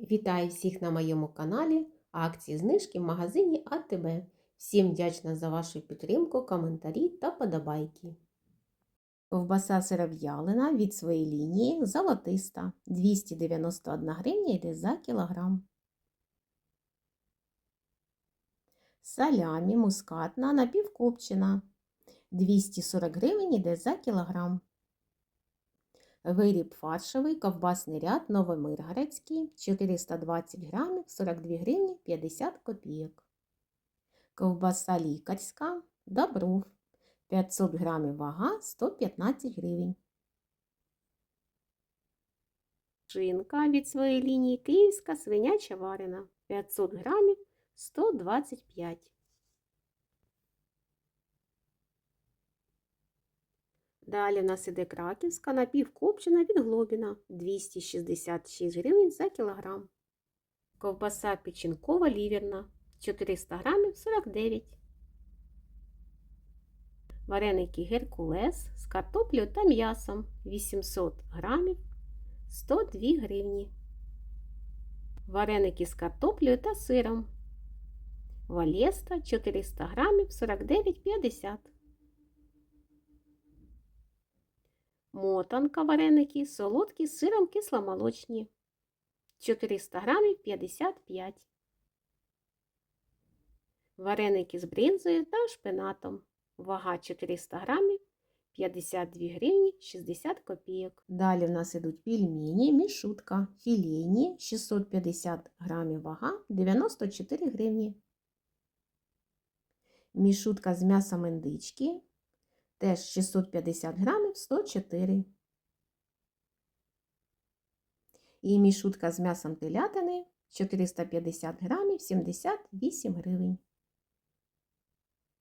Вітаю всіх на моєму каналі акції знижки в магазині АТБ. Всім вдячна за вашу підтримку, коментарі та подобайки. Ковбаса сиров'ялина від своєї лінії золотиста 291 гривня йде за кілограм. Салямі мускатна напівкопчена 240 гривень йде за кілограм. Виріб фаршовий, ковбасний ряд Новомиргородський 420 грамів 42 гривні 50 копійок. Ковбаса лікарська Добров 500 грамів вага 115 гривень. Шинка від своєї лінії Київська свиняча варена 500 грамів 125 Далі в нас іде краківська напівкопчена від Глобіна 266 гривень за кілограм. Ковбаса печінкова ліверна 400 грамів 49. Вареники Геркулес з картоплею та м'ясом 800 грамів 102 гривні. Вареники з картоплею та сиром. Валеста 400 грамів 49,50. Мотанка вареники солодкі з сиром кисломолочні 400 грамів 55. Вареники з бринзою та шпинатом. Вага 400 грамів 52 гривні 60 копійок. Далі в нас ідуть пельмені, мішутка, філейні 650 грамів вага 94 гривні. Мішутка з м'ясом індички теж 650 грамів 104. І мішутка з м'ясом телятини 450 грамів 78 гривень.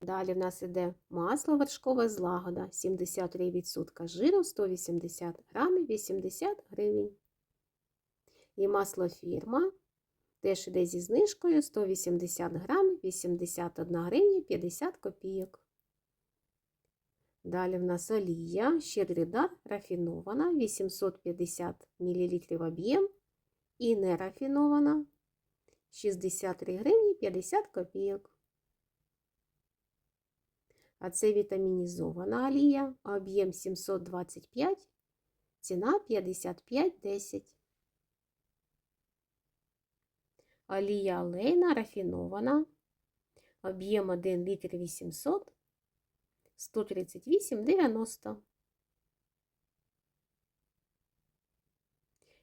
Далі в нас іде масло вершкове злагода 73% жиру 180 грамів 80 гривень. І масло фірма теж іде зі знижкою 180 грамів 81 гривня 50 копійок. Далі в нас олія, щедрий дар рафінована 850 мл об'єм і нерафінована 63 гривні 50 копійок. А це вітамінізована олія, об'єм 725, ціна 55,10. Олія олейна рафінована, об'єм 1 літр 800 138,90.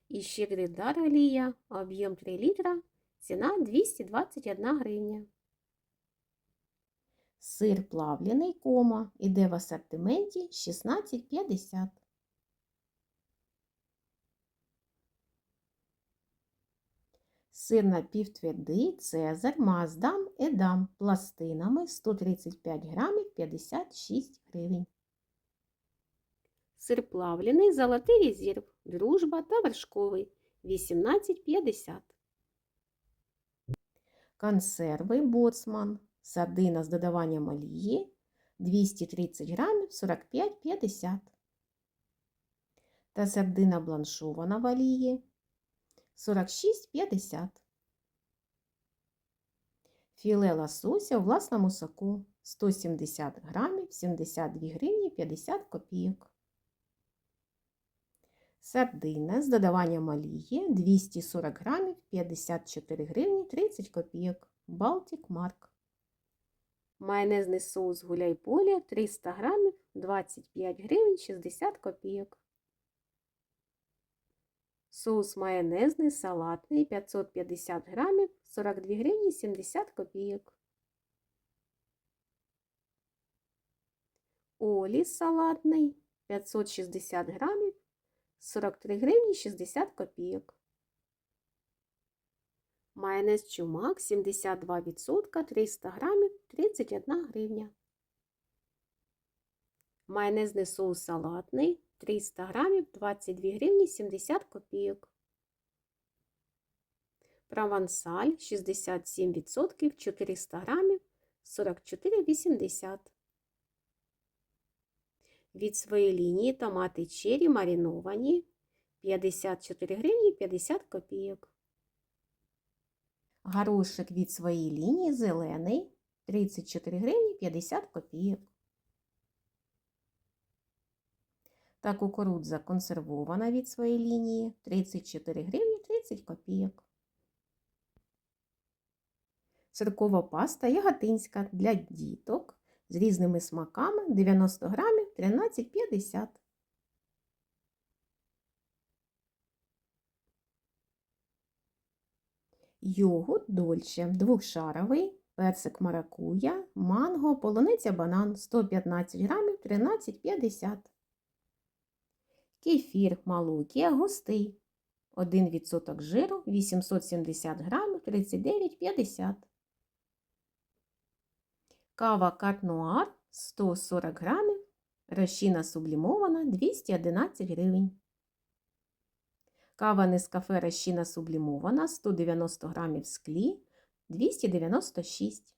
І щедрий дар олія, об'єм 3 літра, ціна 221 гривня. Сир плавлений кома іде в асортименті 16,50. Сир напівтвердий Цезар Маздам Едам пластинами 135 грамів 56 гривень. Сир плавлений золотий резерв, дружба та вершковий 18,50. Консерви боцман, сардина з додаванням олії 230 грамів 45,50. Та сардина бланшована в олії 46,50. Філе лосося у власному соку 170 грамів 72 гривні 50 копійок. Сардина з додаванням олії 240 грамів 54 гривні 30 копійок. Балтик Марк. Майонезний соус гуляй-поле 300 грамів 25 гривень 60 копійок. Соус майонезний, салатний 550 грамів 42 гривні 70 копійок. Оліс салатний 560 грамів 43 гривні 60 копійок. Майонез чумак 72% 300 грамів 31 гривня. Майонезний соус салатний 300 грамів 22 гривні 70 копійок. Провансаль 67% 400 грамів 44,80. Від своєї лінії томати чері мариновані 54 гривні 50 копійок. Горошик від своєї лінії зелений 34 гривні 50 копійок. Та кукурудза консервована від своєї лінії 34 гривні 30 копійок. Сиркова паста яготинська для діток з різними смаками 90 грамів 13,50. Йогурт дольче двохшаровий, персик маракуя, манго, полуниця банан 115 грамів 13,50. Кефір малукія густий 1% жиру 870 грамів 39,50. Кава Кат-Нуар 140 грамів, розчина сублімована 211 гривень. Кава Нескафе розчина сублімована 190 грамів склі 296.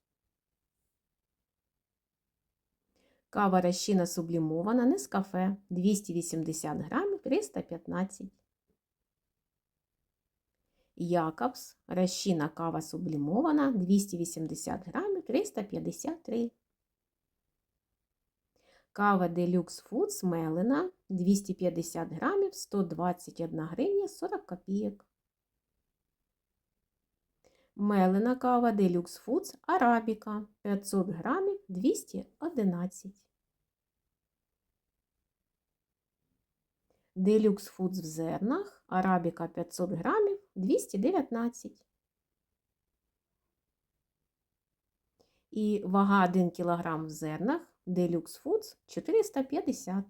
Кава розчина сублімована Нескафе 280 грамів 315. Якобс розчина кава сублімована 280 грамів 353. Кава Deluxe Foods мелена 250 грамів 121 гривня 40 копійок. Мелена кава Deluxe Foods Арабіка 500 грамів 211. Deluxe Foods в зернах Арабіка 500 грамів 219. І вага 1 кг в зернах Deluxe Foods 450.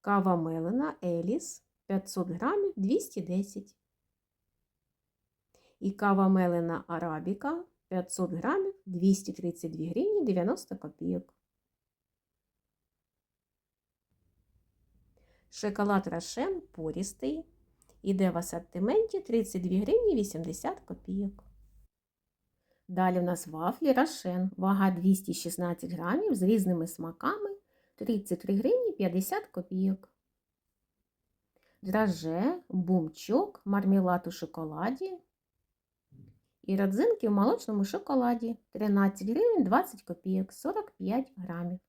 Кава мелена Еліс 500 грамів 210. І кава мелена Арабіка 500 грамів 232 гривні 90 копійок. Шоколад Рошен порістий. Іде в асортименті 32 гривні 80 копійок. Далі в нас вафлі Рошен. Вага 216 грамів з різними смаками 33 гривні 50 копійок. Драже, бумчок, мармелад у шоколаді. І родзинки в молочному шоколаді 13 гривень 20 копійок 45 грамів.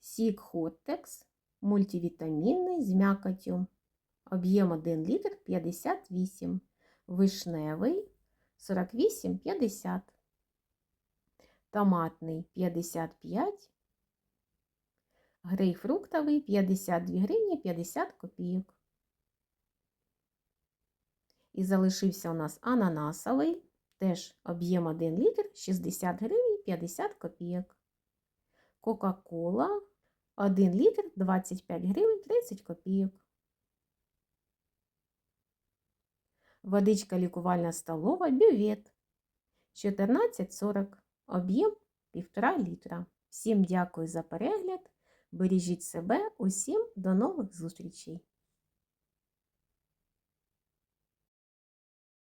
Сік Хоттекс мультивітамінний з м'якотю. Об'єм 1 літр 58. Вишневий 48,50. Томатний 55. Грейпфруктовий 52 гривні 50 копійок. І залишився у нас ананасовий, теж об'єм 1 літр 60 гривень 50 копійок. Кока-кола 1 літр 25 гривень 30 копійок. Водичка лікувальна столова бювет 14,40. Об'єм 1,5 літра. Всім дякую за перегляд. Бережіть себе, усім до нових зустрічей!